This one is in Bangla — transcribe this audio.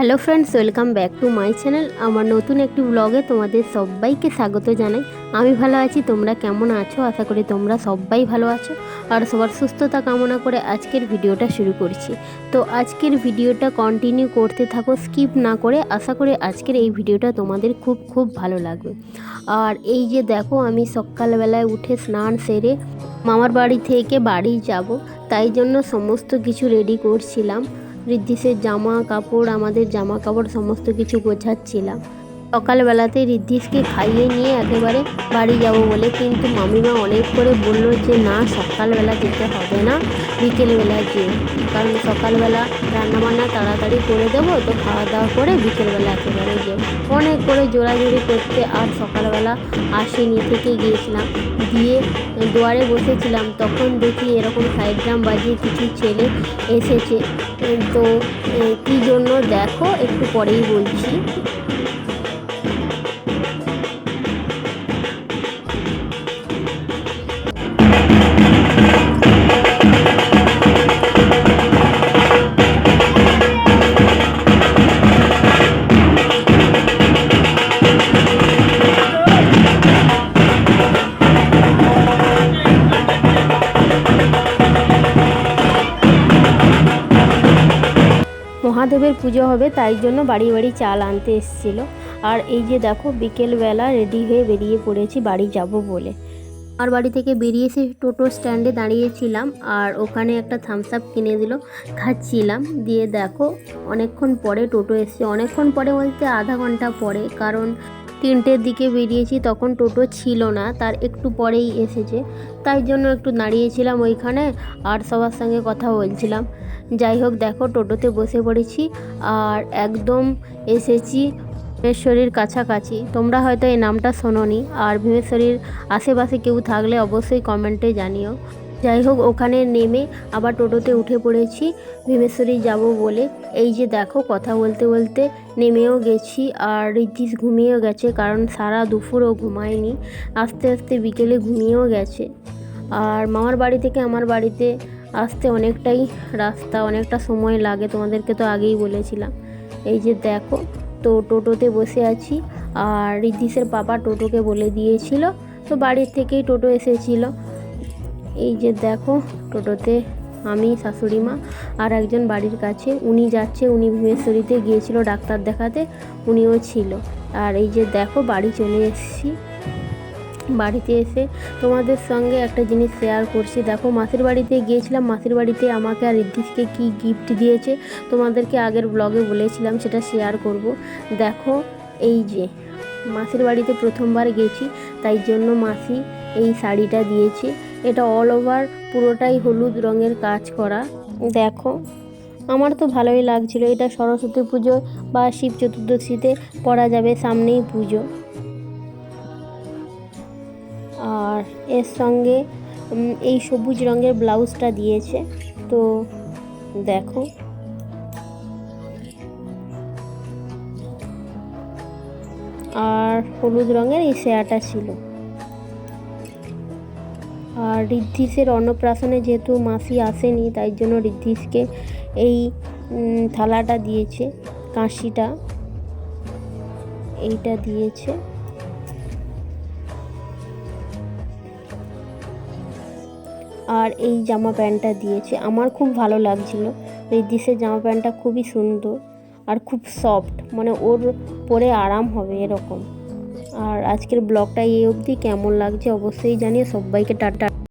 Hello friends welcome back to my channel আমার নতুন একটি ব্লগে তোমাদের সবাইকে স্বাগত জানাই। আমি ভালো আছি, তোমরা কেমন আছো? আশা করি তোমরা সবাই ভালো আছো। আর সবার সুস্থতা কামনা করে আজকের ভিডিওটা শুরু করছি। তো আজকের ভিডিওটা কন্টিনিউ করতে থাকো স্কিপ না করে। আশা করি আজকের এই ভিডিওটা তোমাদের খুব খুব ভালো লাগবে। আর এই যে দেখো, আমি সকালবেলায় উঠে স্নান সেরে মামার বাড়ি থেকে বাড়ি যাব। তাই জন্য সমস্ত কিছু রেডি করছিলাম। ঋদ্ধিসের জামা কাপড় আমাদের জামা কাপড় সমস্ত কিছু গোছাচ্ছিলাম। সকালবেলাতে ঋদ্ধিসকে খাইয়ে নিয়ে একেবারে বাড়ি যাব বলে কিন্তু মামিমা অনেক করে বলল যে, না, সকালবেলা যেতে হবে না, বিকেলবেলা যে কারণ সকালবেলা রান্নাবান্না তাড়াতাড়ি করে দেবো, তো খাওয়া দাওয়া করে বিকেলবেলা একেবারে যে অনেক করে জোরাজোরি করতে আর সকালবেলা আসেনি, থেকে গিয়েছিলাম। দিয়ে দুয়ারে বসেছিলাম, তখন দেখি এরকম সাইড ড্রাম বাজিয়ে কিছু ছেলে এসেছে। তো কী জন্য? দেখো, একটু পরেই বলছি। মহাদেবের পুজো হবে, তাই জন্য বাড়ি বাড়ি চাল আনতে এসেছিল। আর এই যে দেখো, বিকেলবেলা রেডি হয়ে বেরিয়ে পড়েছি, বাড়ি যাব বলে। আর বাড়ি থেকে বেরিয়ে এসে টোটো স্ট্যান্ডে দাঁড়িয়েছিলাম, আর ওখানে একটা থামস আপ কিনে দিল, খাচ্ছিলাম। দিয়ে দেখো, অনেকক্ষণ পরে টোটো এসছে। অনেকক্ষণ পরে বলতে আধা ঘণ্টা পরে, কারণ তিনটের দিকে বেরিয়েছি, তখন টোটো ছিল না, তার একটু পরেই এসেছে। তাই জন্য একটু দাঁড়িয়েছিলাম ওইখানে, আর সবার সঙ্গে কথা বলছিলাম। যাই হোক দেখো, টোটোতে বসে পড়েছি আর একদম এসেছি ভীমেশ্বরীর কাছাকাছি। তোমরা হয়তো এই নামটা শোনোনি আর ভীমেশ্বরীর আশেপাশে কেউ থাকলে অবশ্যই কমেন্টে জানিও। যাই হোক ওখানে নেমে আবার টোটোতে উঠে পড়েছি ভীমেশ্বরী যাব বলে। এই যে দেখো, কথা বলতে বলতে নেমেও গেছি আর ঋদ্ধিস ঘুমিয়েও গেছে কারণ সারা দুপুরও ঘুমায়নি। আস্তে আস্তে বিকেলে ঘুমিয়েও গেছে। আর মামার বাড়ি থেকে আমার বাড়িতে আসতে অনেকটাই রাস্তা, অনেকটা সময় লাগে, তোমাদেরকে তো আগেই বলেছিলাম। এই যে দেখো, তো টোটোতে বসে আছি, আর ঋদ্ধিসের পাপা টোটোকে বলে দিয়েছিল, তো বাড়ির থেকেই টোটো এসেছিল। এই যে দেখো, টোটোতে আমি, শাশুড়ি মা, আর একজন বাড়ির কাছে, উনি যাচ্ছে, উনি ভুবনেশ্বরীতে গিয়েছিল ডাক্তার দেখাতে, উনিও ছিল। আর এই যে দেখো, বাড়ি চলে এসেছি। বাড়িতে এসে তোমাদের সঙ্গে একটা জিনিস শেয়ার করছি। দেখো, মাসির বাড়িতে গিয়েছিলাম, মাসির বাড়িতে আমাকে আর ঋদ্ধিসকে কী গিফট দিয়েছে তোমাদেরকে আগের ব্লগে বলেছিলাম, সেটা শেয়ার করব। দেখো, এই যে, মাসির বাড়িতে প্রথমবার গেছি, তাই জন্য মাসি এই শাড়িটা দিয়েছে। এটা অল ওভার পুরোটাই হলুদ রঙের কাজ করা। দেখো, আমার তো ভালোই লাগছিল। এটা সরস্বতী পুজো বা শিব চতুর্দশীতে পরা যাবে সামনেই পুজো। আর এর সঙ্গে এই সবুজ রঙের ব্লাউজটা দিয়েছে। তো দেখো। আর হলুদ রঙের এই শেয়াটা ছিল। আর ঋদ্ধিসের অন্নপ্রাশনে যেহেতু মাসি আসেনি, তাই জন্য ঋদ্ধিসকে এই থালাটা দিয়েছে, কাঁশিটা। এইটা দিয়েছে। আর এই জামা প্যান্টটা দিয়েছে। আমার খুব ভালো লাগছিল। দিশের জামা প্যান্টটা খুবই সুন্দর আর খুব সফট মানে ওর পরে আরাম হবে এরকম। আর আজকের ব্লগটা এই অবধি। কেমন লাগছে অবশ্যই জানিয়ে সবাইকে টাটা।